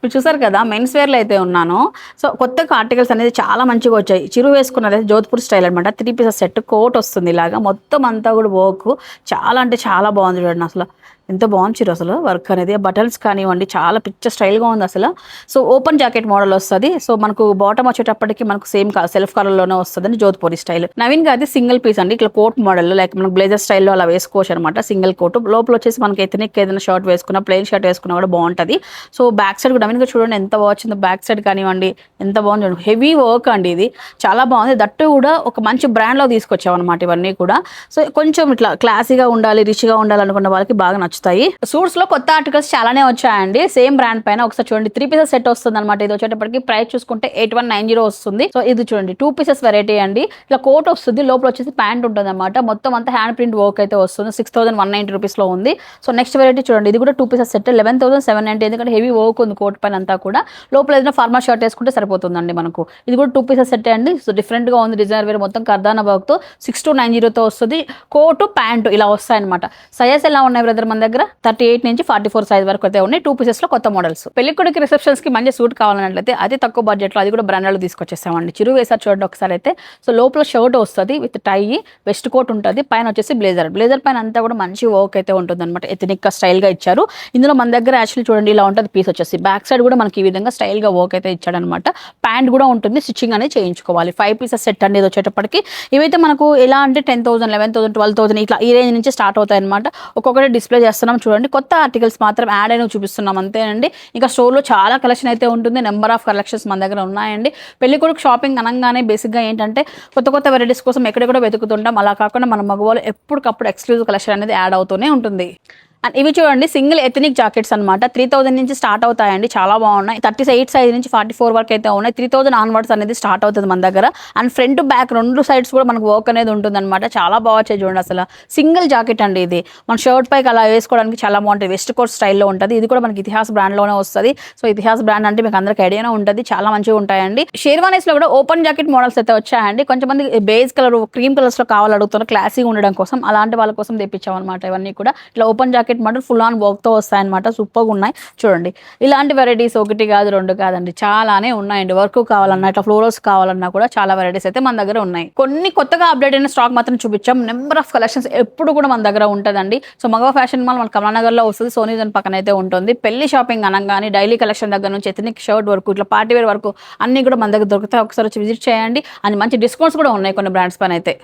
ఇప్పుడు చూసారు కదా మెన్స్ వేర్లో అయితే ఉన్నాను. సో కొత్తగా ఆర్టికల్స్ అనేది చాలా మంచిగా వచ్చాయి. చిరు వేసుకున్నది జోధ్పూర్ స్టైల్ అనమాట త్రీ పీసెస్ సెట్ కోట్ వస్తుంది ఇలాగా. మొత్తం అంతా కూడా వర్క్ చాలా అంటే చాలా బాగుంది చూడండి అసలు. ఎంత బాగుంది చీర అసలు వర్క్ అనేది. బటన్స్ కానివ్వండి చాలా పిచ్చ స్టైల్గా ఉంది అసలు. సో ఓపెన్ జాకెట్ మోడల్ వస్తుంది. సో మనకు బాటమ్ వచ్చేటప్పటికి మనకు సేమ్ సెల్ఫ్ కలర్లోనే వస్తుంది జోధ్పూరి స్టైల్. నవీన్ అది సింగిల్ పీస్ అండి. ఇట్లా కోట్ మోడల్ లైక్ మనకు బ్లేజర్ స్టైల్లో అలా వేసుకోవచ్చు అనమాట సింగిల్ కోట్. లోపల వచ్చేసి మనకి ఎథనిక్ ఏదైనా షర్ట్ వేసుకున్నా ప్లెయిన్ షర్ట్ వేసుకున్నా కూడా బాగుంటుంది. సో బ్యాక్ సైడ్ కూడా నవీన్ చూడండి ఎంత బాగుందో బ్యాక్ సైడ్ కానివ్వండి ఎంత బాగుంది చూడండి. హెవీ వర్క్ అండి ఇది. చాలా బాగుంది. దట్టు కూడా ఒక మంచి బ్రాండ్లో తీసుకొచ్చామన్నమాట ఇవన్నీ కూడా. సో కొంచెం ఇట్లా క్లాసీగా ఉండాలి రిచ్గా ఉండాలనుకున్న వాళ్ళకి బాగా వస్తాయి. సూట్స్లో కొత్త ఆర్టికల్స్ చాలానే వచ్చాయండి. సేమ్ బ్రాండ్ పైన ఒకసారి చూడండి. త్రీ పీసెస్ సెట్ వస్తుంది అనమాట ఇది వచ్చేటప్పటికి ప్రైస్ చూసుకుంటే ఎయిట్ వన్ నైన్ జీరో వస్తుంది. సో ఇది చూడండి. టూ పీసెస్ వెరైటీ అండి. ఇలా కోట్ వస్తుంది. లోపల వచ్చేసి ప్యాంట్ ఉంటుంది అనమాట మొత్తం అంతా హ్యాండ్ ప్రింట్ వర్క్ అయితే వస్తుంది. సిక్స్ థౌసండ్ వన్ నైన్టీ రూపీస్లో ఉంది. సో నెక్స్ట్ వెరైటీ చూడండి. ఇది కూడా two pieces set eleven thousand seven ninety ఎందుకంటే హెవీ వర్క్ ఉంది కోట్ పైన అంతా కూడా. లోపల ఏదైనా ఫార్మల్ షర్ట్ వేసుకుంటే సరిపోతుందండి మనకు. ఇది కూడా టూ పీసెస్ సెట్ అండి. సో డిఫరెంట్గా ఉంది డిజైనర్ వేర్ మొత్తం కర్దానా వర్క్తో సిక్స్ టు నైన్ జీరోతో వస్తుంది. కోటు ప్యాంటు ఇలా వస్తాయి అనమాట సైజెస్ ఎలా ఉన్నాయి బ్రదర్ మన దగ్గర? దగ్గర థర్టీ ఎయిట్ నుంచి ఫార్టీ ఫోర్ సైజ్ వరకు అయితే ఉన్నాయి. టూ పీసెస్లో కొత్త మోడల్స్ పెళ్ళికొడుకు రిసెప్షన్స్కి మంచి సూట్ కావాలన్నట్లయితే అతి తక్కువ బడ్జెట్లో అది కూడా బ్రాండ్లో తీసుకొచ్చేసామండి చిరు వేసారు చూడండి ఒకసారి అయితే. సో లోపల షర్ట్ వస్తుంది విత్ టై వెస్ట్ కోట్ ఉంటుంది. పైన వచ్చేసి బ్లేజర్ బ్లేజర్ పైన అంతా కూడా మంచి వర్క్ అయితే ఉంటుంది అనమాట ఎథనిక్ స్టైల్గా ఇచ్చారు. ఇందులో మన దగ్గర యాక్చువల్లీ చూడండి ఇలా ఉంటుంది పీస్ వచ్చేసి. బ్యాక్ సైడ్ కూడా మనకి ఈ విధంగా స్టైల్గా వర్క్ అయితే ఇచ్చాడనమాట ప్యాంట్ కూడా ఉంటుంది స్టిచ్చింగ్ అనేది చేయించుకోవాలి. ఫైవ్ పీసెస్ సెట్ అనేది వచ్చేటప్పటికి ఇవైతే మనకు ఎలా అంటే ten thousand eleven thousand twelve thousand ఇట్లా ఈ రేంజ్ నుంచి స్టార్ట్ అవుతాయి అనమాట ఒక్కొక్కటి డిస్ప్లే చేస్తున్నాం చూడండి. కొత్త ఆర్టికల్స్ మాత్రం యాడ్ అయిన చూపిస్తున్నాం అంతేనండి. ఇంకా స్టోర్లో చాలా కలెక్షన్ అయితే ఉంటుంది. నెంబర్ ఆఫ్ కలెక్షన్స్ మన దగ్గర ఉన్నాయండి. పెళ్ళి కొడుకు షాపింగ్ అనగానే బేసిక్గా ఏంటంటే కొత్త కొత్త వెరైటీస్ కోసం ఎక్కడెక్కడో వెతుకుతుంటాం. అలా కాకుండా మన మగవాళ్ళు ఎప్పటికప్పుడు ఎక్స్క్లూజివ్ కలెక్షన్ అనేది యాడ్ అవుతూనే ఉంటుంది. అండ్ ఇవి చూడండి సింగిల్ ఎథనిక్ జాకెట్స్ అనమాట త్రీ థౌసండ్ నుంచి స్టార్ట్ అవుతాయండి. చాలా బాగున్నాయి. థర్టీ ఎయిట్ సైజ్ నుంచి ఫార్టీ ఫోర్ వరకు అయితే ఉన్నాయి. త్రీ థౌసండ్ ఆన్వర్డ్స్ అనేది స్టార్ట్ అవుతుంది మన దగ్గర. అండ్ ఫ్రంట్ బ్యాక్ రెండు సైడ్స్ కూడా మనకు వర్క్ అనేది ఉంటుంది అనమాట చాలా బాగా వచ్చాయి చూడండి అసలు. సింగిల్ జాకెట్ అండి ఇది. మన షర్ట్ పైకి అలా వేసుకోవడానికి చాలా బాగుంటుంది వెస్ట్ కోట్ స్టైల్లో ఉంటుంది. ఇది కూడా మనకి ఇతిహాస్ బ్రాండ్లోనే వస్తుంది. సో ఇతిహాస్ బ్రాండ్ అంటే మీకు అందరికి ఐడియానే ఉంటుంది. చాలా మంచిగా ఉంటాయండి. షేర్వానీస్లో కూడా ఓపెన్ జాకెట్ మోడల్స్ అయితే వచ్చాయండి. కొంతమంది బేస్ కలర్ క్రీమ్ కలర్స్లో కావాలి అడుగుతున్నారు క్లాసీగా ఉండడం కోసం అలాంటి వాళ్ళ కోసం తెప్పించాం అనమాట ఇవన్నీ కూడా. ఇట్లా open jacket model full on వర్క్తో వస్తాయన్నమాట. సూపర్గా ఉన్నాయి. చూడండి. ఇలాంటి వెరైటీస్ ఒకటి కాదు రెండు కాదండి. చాలానే ఉన్నాయండి. వర్క్ కావాలన్నా ఇట్లా ఫ్లోరల్స్ కావాలన్నా కూడా చాలా వెరైటీస్ అయితే మన దగ్గర ఉన్నాయి. కొన్ని కొత్తగా అప్డేట్ అయిన స్టాక్ మాత్రం చూపించాం. నెంబర్ ఆఫ్ కలెక్షన్స్ ఎప్పుడు కూడా మన దగ్గర ఉంటుందండి. సో మగ ఫ్యాషన్ మాల్ మన కమలానగర్లో వస్తుంది. సోనీ జన్ పక్కన అయితే ఉంటుంది. పెళ్ళి షాపింగ్ అనగానే డైలీ కలెక్షన్ దగ్గర నుంచి ఎథనిక్ షర్ట్ వరకు ఇట్లా పార్టీవేర్ వరకు అన్ని కూడా మన దగ్గర దొరుకుతాయి. ఒకసారి వచ్చి విజిట్ చేయండి. అండ్ మంచి డిస్కౌంట్స్ కూడా ఉన్నాయి కొన్ని బ్రాండ్స్ పైన అయితే.